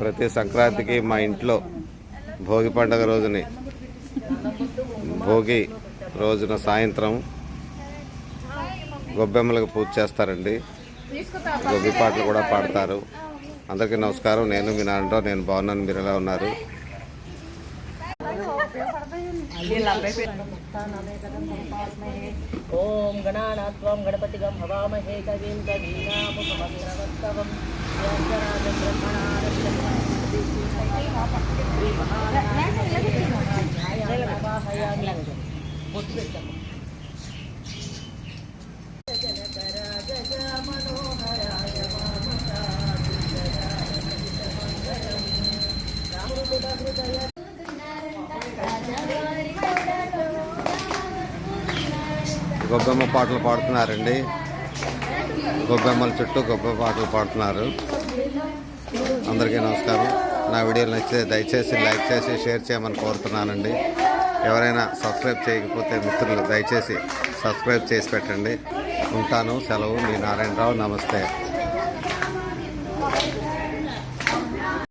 ప్రతి సంక్రాంతికి మా ఇంట్లో భోగి పండుగ రోజుని భోగి రోజున సాయంత్రం గొబ్బెమ్మలకు పూజ చేస్తారండి. గొబ్బి పాటలు కూడా పాడతారు. అందరికీ నమస్కారం. నేను మీ నాన్నరావు నేను బాగున్నాను. మీరు ఎలా ఉన్నారు? ॐ गणानात्वं गणपतिगं भवामहे कवीं हृदय గొబ్బెమ్మ పాటలు పాడుతున్నారండి. గొబ్బెమ్మల చుట్టూ గొబ్బెమ్మ పాటలు పాడుతున్నారు. అందరికీ నమస్కారం. నా వీడియోలు నచ్చితే దయచేసి లైక్ చేసి షేర్ చేయమని కోరుతున్నానండి. ఎవరైనా సబ్స్క్రైబ్ చేయకపోతే మిత్రులు దయచేసి సబ్స్క్రైబ్ చేసి పెట్టండి. ఉంటాను. సెలవు. మీ నారాయణరావు నమస్తే.